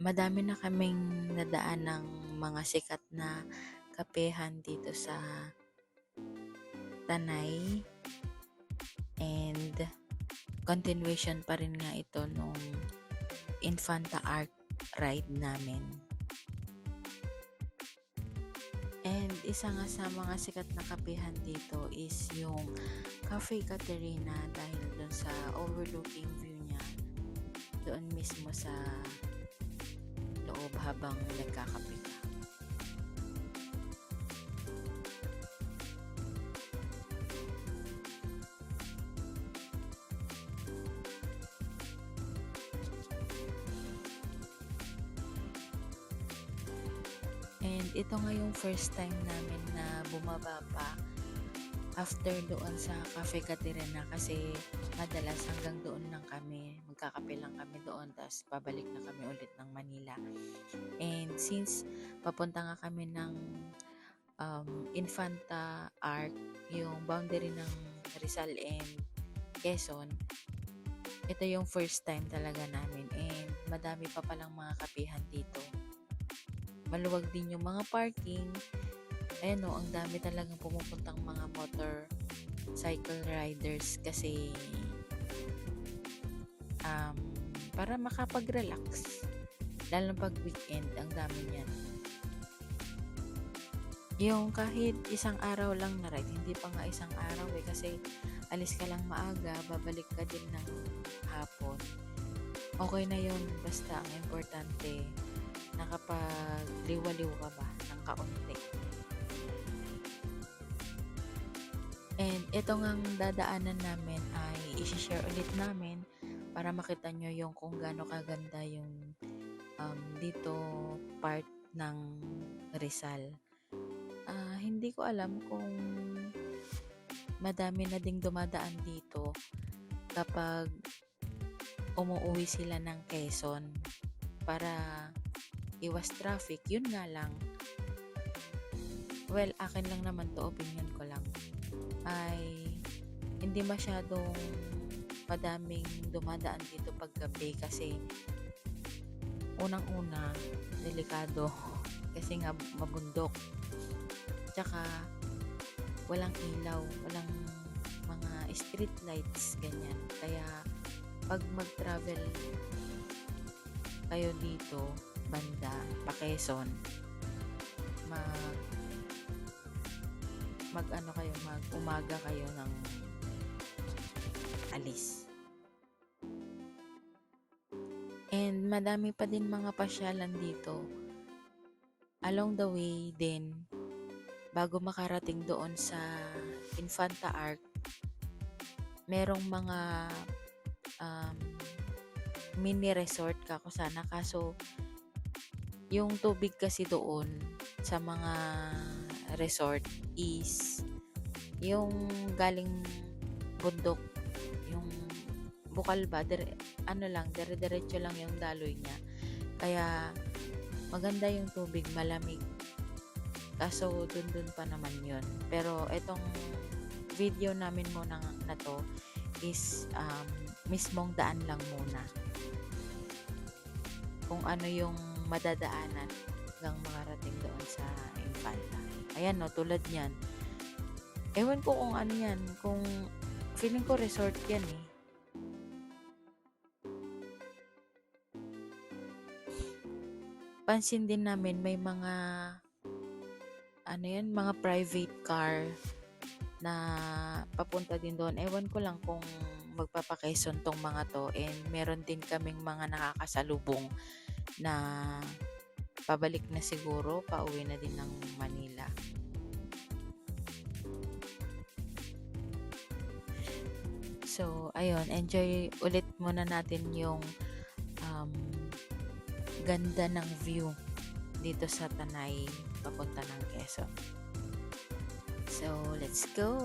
Madami na kaming nadaan ng mga sikat na kapehan dito sa Tanay. And continuation pa rin nga ito nung Infanta Art ride namin. And isa nga sa mga sikat na kapehan dito is yung Cafe Caterina dahil doon sa overlooking view niya doon mismo sa loob habang nagkakape ka. And ito nga yung first time namin na bumaba pa after doon sa Cafe Caterina kasi madalas hanggang doon lang kami, magkakape lang kami doon tapos babalik na kami ulit ng Manila. And since papunta nga kami ng um, Infanta Arc, yung boundary ng Rizal and Quezon, ito yung first time talaga namin and madami pa palang mga kapihan dito. Maluwag din yung mga parking. Ayan o, ang dami talagang pumupuntang mga motor cycle riders kasi um, para makapag-relax. Lalo pag weekend, ang dami niyan. Yung kahit isang araw lang na ride, hindi pa nga isang araw eh, kasi alis ka lang maaga, babalik ka din ng hapon. Okay na yun, basta ang importante, nakapag-liwaliw ka ba ng kaunti. And ito ngang dadaanan namin ay isi-share ulit namin para makita nyo yung kung gaano kaganda yung um, dito part ng Rizal. Ah, hindi ko alam kung madami na ding dumadaan dito kapag umuwi sila ng Quezon para iwas traffic. Yun nga lang. Well, akin lang naman to, opinion ko lang. Ay hindi masyadong madaming dumadaan dito pag gabi kasi unang-una, delikado kasi nga mabundok. Tsaka walang ilaw, walang mga street lights, ganyan. Kaya pag mag-travel kayo dito, banda, pa Quezon, mag mag ano kayo, mag umaga kayo ng alis. And madami pa din mga pasyalan dito. Along the way din, bago makarating doon sa Infanta Arc, merong mga um, mini resort ka ko sana kaso yung tubig kasi doon sa mga resort is yung galing bundok yung bukal ba? Dire, ano lang dire diretso lang yung daloy niya. Kaya maganda yung tubig malamig. Kaso dun dun pa naman yun. Pero etong video namin muna na to is um, mismong daan lang muna. Kung ano yung madadaanan hanggang makarating doon sa Infanta. Ayan no, tulad niyan. Ewan ko kung ano yan, kung feeling ko resort yan eh. Pansin din namin may mga ano yan, mga private car na papunta din doon. Ewan ko lang kung magpapakeson tong mga to and meron din kaming mga nakakasalubong na pabalik na siguro, pauwi na din ng Manila. So, ayun, enjoy ulit muna natin yung um, ganda ng view dito sa Tanay papunta ng Quezon. So, let's go!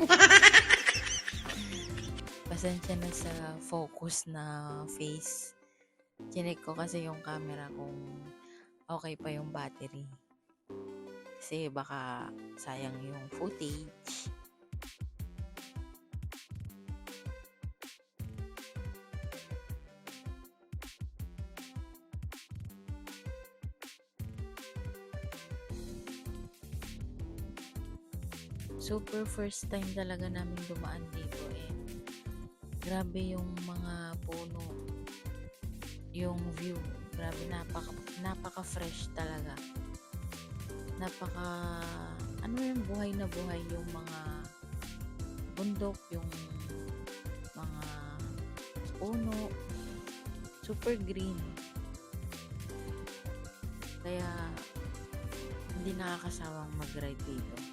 Pasensya na sa focus na face. Chinek ko kasi yung camera kung okay pa yung battery. Kasi baka sayang yung footage. Super first time talaga namin dumaan dito and grabe yung mga puno. Yung view. Grabe napaka napaka fresh talaga. Napaka ano yung buhay na buhay yung mga bundok, yung mga puno. Super green. Kaya hindi nakakasawang mag-ride dito.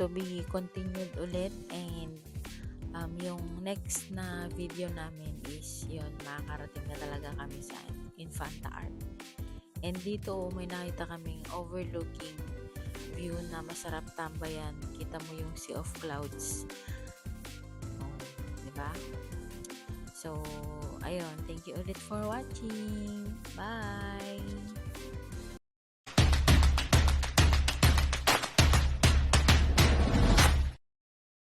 To be continued ulit and um, yung next na video namin is yun, makakarating na talaga kami sa Infanta Art. And dito may nakita kaming overlooking view na masarap tambayan. Kita mo yung sea of clouds. Oh, di ba? So, ayun. Thank you ulit for watching. Bye!